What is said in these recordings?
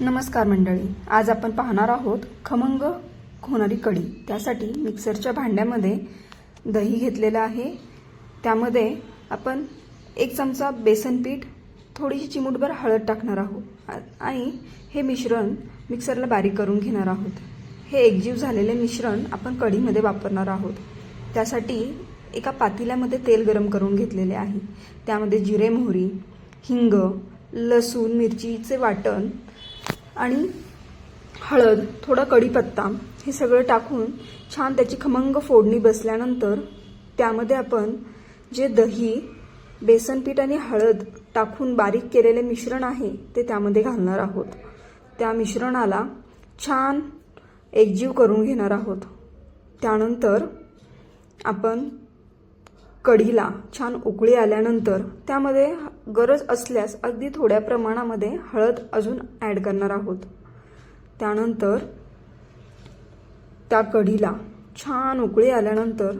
नमस्कार मंडळी आज आपण पाहणार आहोत खमंग होणारी कढी. त्यासाठी मिक्सरच्या भांड्यामध्ये दही घेतलेलं आहे. त्यामध्ये आपण एक चमचा बेसन पीठ थोडीशी चिमूटभर हळद टाकणार आहोत. आणि हे मिश्रण मिक्सरला बारीक करून घेणार आहोत. हे एकजीव झालेले मिश्रण आपण कढीमध्ये वापरणार आहोत. त्यासाठी एका पातेल्यामध्ये तेल गरम करून घेतलेले आहे. त्यामध्ये जिरे मोहरी हिंग लसूण मिरचीचे वाटण आणि हळद थोडा कढीपत्ता हे सगळं टाकून छान त्याची खमंग फोडणी बसल्यानंतर त्यामध्ये आपण जे दही बेसन पीठ आणि हळद टाकून बारीक केलेले मिश्रण आहे ते त्यामध्ये घालणार आहोत. त्या मिश्रणाला छान एकजीव करून घेणार आहोत. त्यानंतर आपण कढीला छान उकळी आल्यानंतर त्यामध्ये गरज असल्यास अगदी थोड्या प्रमाणामध्ये हळद अजून ॲड करणार आहोत. त्यानंतर त्या कढीला छान उकळी आल्यानंतर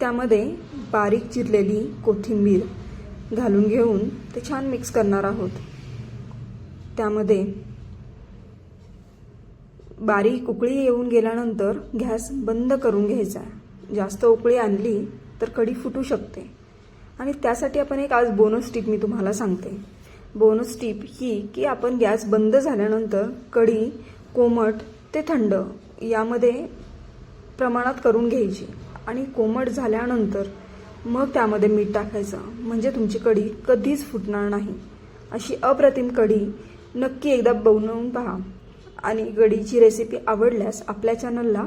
त्यामध्ये बारीक चिरलेली कोथिंबीर घालून घेऊन ते छान मिक्स करणार आहोत. त्यामध्ये बारीक उकळी येऊन गेल्यानंतर गॅस बंद करून घ्यायचा आहे. जास्त उकळी आणली तर कढी फुटू शकते. आणि त्यासाठी आपण एक आज बोनस टीप मी तुम्हाला सांगते. बोनस टीप ही की आपण गॅस बंद झाल्यानंतर कढी कोमट ते थंड यामध्ये प्रमाणात करून घ्यायची. आणि कोमट झाल्यानंतर मग त्यामध्ये मीठ टाकायचं. म्हणजे तुमची कढी कधीच फुटणार नाही. अशी अप्रतिम कढी नक्की एकदा बनवून पहा. आणि कढीची रेसिपी आवडल्यास आपल्या चॅनलला